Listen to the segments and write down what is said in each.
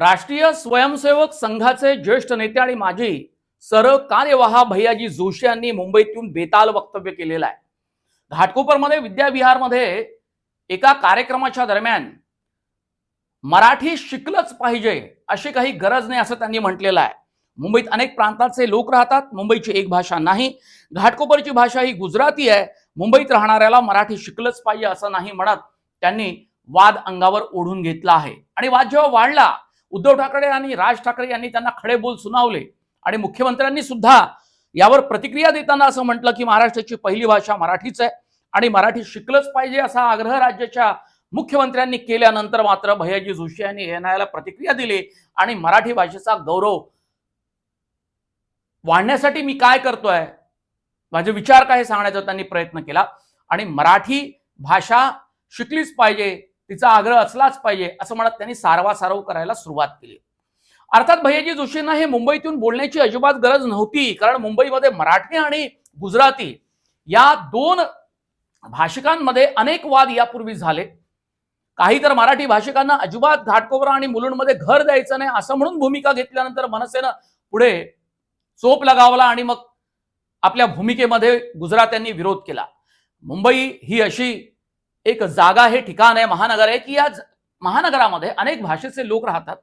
राष्ट्रीय स्वयंसेवक संघाचे ज्येष्ठ नेते आणि माजी सर कार्यवाह भैयाजी जोशी यांनी मुंबईतून बेताल वक्तव्य केलेलं आहे. घाटकोपरमध्ये विद्याविहारमध्ये एका कार्यक्रमाच्या दरम्यान मराठी शिकलंच पाहिजे अशी काही गरज नाही असं त्यांनी म्हटलेलं आहे. मुंबईत अनेक प्रांताचे लोक राहतात मुंबईची एक भाषा नाही. घाटकोपरची भाषा ही गुजराती आहे. मुंबईत राहणाऱ्याला मराठी शिकलंच पाहिजे असं नाही म्हणत त्यांनी वाद अंगावर ओढून घेतला आहे. आणि वाद जेव्हा वाढला उद्धव ठाकरे आणि राज ठाकरे यांनी त्यांना खडे बोल सुनावले. आणि मुख्यमंत्र्यांनी सुद्धा यावर प्रतिक्रिया देताना असं म्हटलं की महाराष्ट्राची पहिली भाषा मराठीच आहे. आणि मराठी शिकलंच पाहिजे असा आग्रह राज्याच्या मुख्यमंत्र्यांनी केल्यानंतर मात्र भैयाजी जोशी यांनी एनआयला प्रतिक्रिया दिली. आणि मराठी भाषेचा गौरव वाढण्यासाठी मी काय करतोय? माझे विचार काय हे सांगण्याचा त्यांनी प्रयत्न केला. आणि मराठी भाषा शिकलीच पाहिजे. तिचा आग्रह असलाच पाहिजे असं म्हणत त्यांनी सारवासारव करायला सुरुवात केली. अर्थात भैयाजी जोशींना हे मुंबईतून बोलण्याची अजिबात गरज नव्हती कारण मुंबईमध्ये मराठी आणि गुजराती या दोन भाषिकांमध्ये अनेक वाद यापूर्वी झाले. काही तर मराठी भाषिकांना अजिबात घाटकोपरा आणि मुलुंडमध्ये घर द्यायचं नाही असं म्हणून भूमिका घेतल्यानंतर मनसेनं पुढे चोप लगावला आणि मग आपल्या भूमिकेमध्ये गुजरात्यांनी विरोध केला. मुंबई ही अशी एक जागा हे ठिकाण आहे महानगर आहे की या महानगरामध्ये अनेक भाषेचे लोक राहतात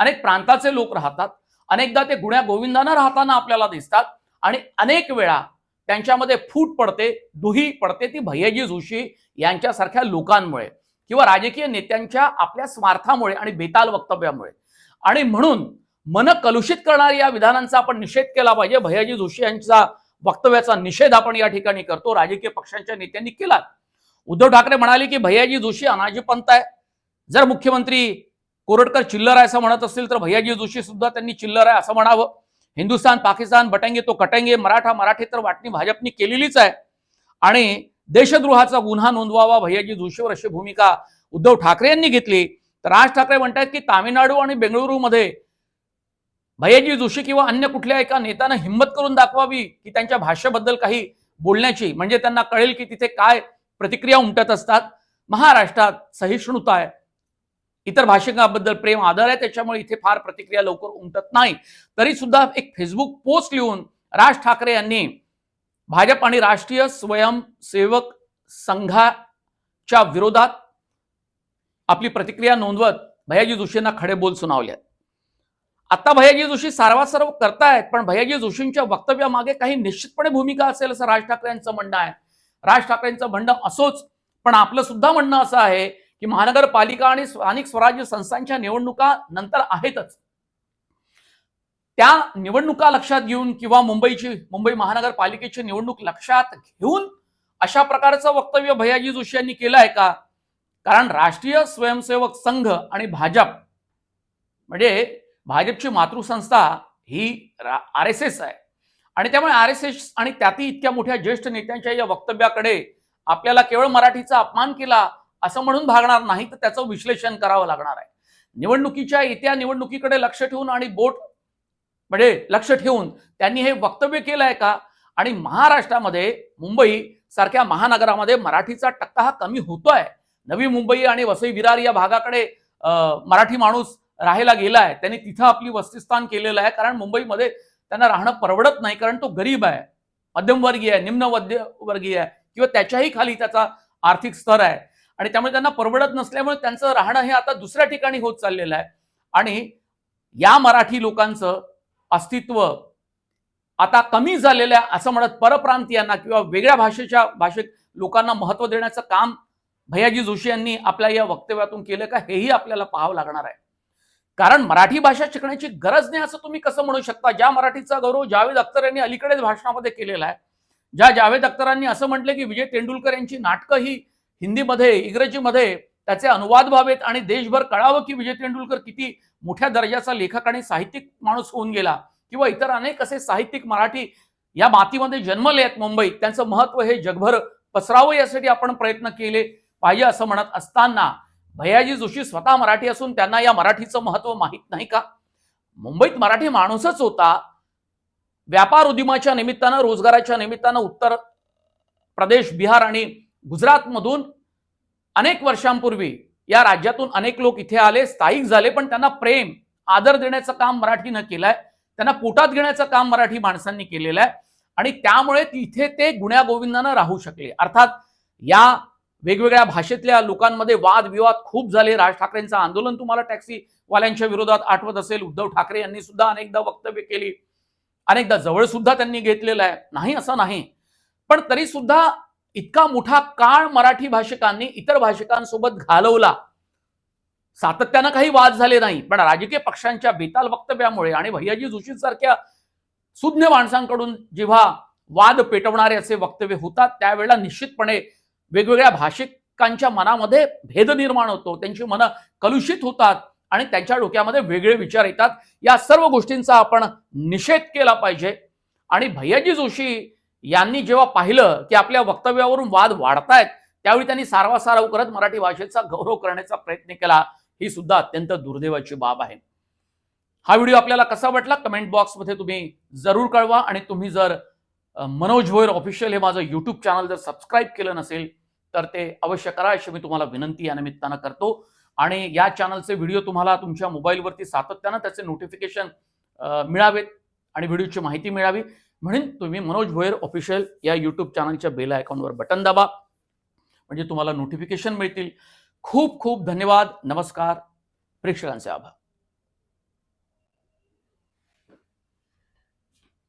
अनेक प्रांताचे लोक राहतात अनेकदा ते गुण्या गोविंदानं राहताना आपल्याला दिसतात आणि अनेक वेळा त्यांच्यामध्ये फूट पडते दुही पडते ती भैयाजी जोशी यांच्यासारख्या लोकांमुळे किंवा राजकीय नेत्यांच्या आपल्या स्वार्थामुळे आणि बेताल वक्तव्यामुळे. आणि म्हणून मन कलुषित करणाऱ्या या विधानांचा आपण निषेध केला पाहिजे. भैयाजी जोशी यांचा वक्तव्याचा निषेध आपण या ठिकाणी करतो. राजकीय पक्षांच्या नेत्यांनी केला उद्धव ठाकरे म्हणाले की भैयाजी जोशी अनाजी पंत आहे. जर मुख्यमंत्री कोरटकर चिल्लर आहे असं म्हणत असतील तर भैयाजी जोशी सुद्धा त्यांनी चिल्लर आहे असं म्हणावं. हिंदुस्थान पाकिस्तान बटेंगे तो कटेंगे मराठा मराठी तर वाटणी भाजपनी केलेलीच आहे. आणि देशद्रोहाचा गुन्हा नोंदवावा भैयाजी जोशीवर अशी भूमिका उद्धव ठाकरे यांनी घेतली. तर राज ठाकरे म्हणतात की तामिळनाडू आणि बेंगळुरूमध्ये भैयाजी जोशी किंवा अन्य कुठल्या एका नेत्यानं हिंमत करून दाखवावी की त्यांच्या भाषेबद्दल काही बोलण्याची म्हणजे त्यांना कळेल की तिथे काय प्रतिक्रिया उमटत असतात. महाराष्ट्रात सहिष्णुता आहे. इतर भाषिकांबद्दल प्रेम आदर आहे. त्याच्यामुळे इथे फार प्रतिक्रिया लवकर उमटत नाही. तरी सुद्धा एक फेसबुक पोस्ट लिहून राज ठाकरे यांनी भाजप आणि राष्ट्रीय स्वयंसेवक संघाच्या विरोधात आपली प्रतिक्रिया नोंदवत भैयाजी जोशींना खडे बोल सुनावले आहेत. आता भैयाजी जोशी सारवासारव करतायत पण भैयाजी जोशींच्या वक्तव्यामागे काही निश्चितपणे भूमिका असेल असं राज ठाकरे यांचं म्हणणं आहे. राज ठाकरेंचं म्हणणं असोच. पण आपलं सुद्धा म्हणणं असं आहे की महानगरपालिका आणि स्थानिक स्वराज्य संस्थांच्या निवडणुका नंतर आहेतच. त्या निवडणुका लक्षात घेऊन किंवा मुंबईची मुंबई महानगरपालिकेची निवडणूक लक्षात घेऊन अशा प्रकारचं वक्तव्य भैयाजी जोशी यांनी केलं आहे का? कारण राष्ट्रीय स्वयंसेवक संघ आणि भाजप म्हणजे भाजपची मातृसंस्था ही आर एस एस आहे. आणि त्यामुळे आर एस एस आणि त्यातही इतक्या मोठ्या ज्येष्ठ नेत्यांच्या या वक्तव्याकडे आपल्याला केवळ मराठीचा अपमान केला असं म्हणून भागणार नाही तर त्याचं विश्लेषण करावं लागणार आहे. निवडणुकीच्या येत्या निवडणुकीकडे लक्ष ठेवून आणि बोट म्हणजे लक्ष ठेवून त्यांनी हे वक्तव्य केलं आहे का? आणि महाराष्ट्रामध्ये मुंबई सारख्या महानगरामध्ये मराठीचा टक्का हा कमी होतोय. नवी मुंबई आणि वसई विरार या भागाकडे मराठी माणूस राहायला गेलाय. त्यांनी तिथं आपली वस्तीस्थान केलेलं आहे कारण मुंबईमध्ये त्यांना राहणं परवडत नाही कारण तो गरीब आहे. मध्यमवर्गीय आहे निम्न वर्गीय आहे किंवा त्याच्याही खाली त्याचा आर्थिक स्तर आहे. आणि त्यामुळे त्यांना परवडत नसल्यामुळे त्यांचं राहणं हे आता दुसऱ्या ठिकाणी होत चाललेलं आहे. आणि या मराठी लोकांचं अस्तित्व आता कमी झालेलं आहे असं म्हणत परप्रांतीयांना किंवा वेगळ्या भाषेच्या भाषेत लोकांना महत्त्व देण्याचं काम भैयाजी जोशी यांनी आपल्या या वक्तव्यातून केलं का हेही आपल्याला पाहावं लागणार आहे. कारण मराठी भाषा शिकण्याची गरज नाही असं तुम्ही कसं म्हणू शकता? ज्या मराठीचा गौरव जावेद अख्तर यांनी अलीकडेच भाषणामध्ये केलेला आहे ज्या जावेद अख्तरांनी असं म्हटलं की विजय तेंडुलकर यांची नाटकं ही हिंदीमध्ये इंग्रजीमध्ये त्याचे अनुवाद व्हावेत आणि देशभर कळावं की विजय तेंडुलकर किती मोठ्या दर्जाचा लेखक आणि साहित्यिक माणूस होऊन गेला किंवा इतर अनेक असे साहित्यिक मराठी या मातीमध्ये जन्मले आहेत मुंबईत. त्यांचं महत्त्व हे जगभर पसरावं यासाठी आपण प्रयत्न केले पाहिजे असं म्हणत असताना भैयाजी जोशी स्वतः मराठी असून त्यांना या मराठीचं महत्त्व माहीत नाही का? मुंबईत मराठी माणूसच होता. व्यापार उद्यमाच्या निमित्तानं रोजगाराच्या निमित्तानं उत्तर प्रदेश बिहार आणि गुजरातमधून अनेक वर्षांपूर्वी या राज्यातून अनेक लोक इथे आले स्थायिक झाले पण त्यांना प्रेम आदर देण्याचं काम मराठीनं केलंय. त्यांना पोटात घेण्याचं काम मराठी माणसांनी केलेलं आहे. आणि त्यामुळे तिथे ते गुण्यागोविंदानं राहू शकले. अर्थात या वेगवेगळ्या भाषेतल्या लोकांमध्ये वादविवाद खूप झाले. राज ठाकरेंचं आंदोलन तुम्हाला टॅक्सीवाल्यांच्या विरोधात आठवत असेल. उद्धव ठाकरे यांनी सुद्धा अनेकदा वक्तव्य केली. अनेकदा जवळ सुद्धा त्यांनी घेतलेलं आहे. नाही असं नाही. पण तरी सुद्धा इतका मोठा काळ मराठी भाषिकांनी इतर भाषिकांसोबत घालवला. सातत्यानं काही वाद झाले नाही. पण राजकीय पक्षांच्या बेताल वक्तव्यामुळे आणि भैयाजी जोशी सारख्या सुज्ञ माणसांकडून जेव्हा वाद पेटवणारे असे वक्तव्य होतात त्यावेळेला निश्चितपणे वेगवेगळ्या भाषिकांच्या मनामध्ये भेद निर्माण होतो. त्यांची मनं कलुषित होतात आणि त्यांच्या डोक्यामध्ये वेगळे विचार येतात. या सर्व गोष्टींचा आपण निषेध केला पाहिजे. आणि भैयाजी जोशी यांनी जेव्हा पाहिलं की आपल्या वक्तव्यावरून वाद वाढतायत त्यावेळी त्यांनी सारवासारव करत मराठी भाषेचा गौरव करण्याचा प्रयत्न केला. ही सुद्धा अत्यंत दुर्दैवाची बाब आहे. हा व्हिडिओ आपल्याला कसा वाटला? कमेंट बॉक्समध्ये तुम्ही जरूर कळवा आणि तुम्ही जर मनोज भोयर ऑफिशियल हे माझं यूट्यूब चॅनल जर सबस्क्राईब केलं नसेल तर ते अवश्य करा. अशी मी तुम्हाला विनंती या निमित्तानं करतो. आणि या चॅनलचे व्हिडिओ तुम्हाला तुमच्या मोबाईलवरती सातत्यानं त्याचे नोटिफिकेशन मिळावेत आणि व्हिडिओची माहिती मिळावी. म्हणून तुम्ही मनोज भोयर ऑफिशियल या यूट्यूब चॅनलच्या बेल अकाउंटवर बटन दाबा. म्हणजे तुम्हाला नोटिफिकेशन मिळतील. खूप खूप धन्यवाद. नमस्कार. प्रेक्षकांचे आभार.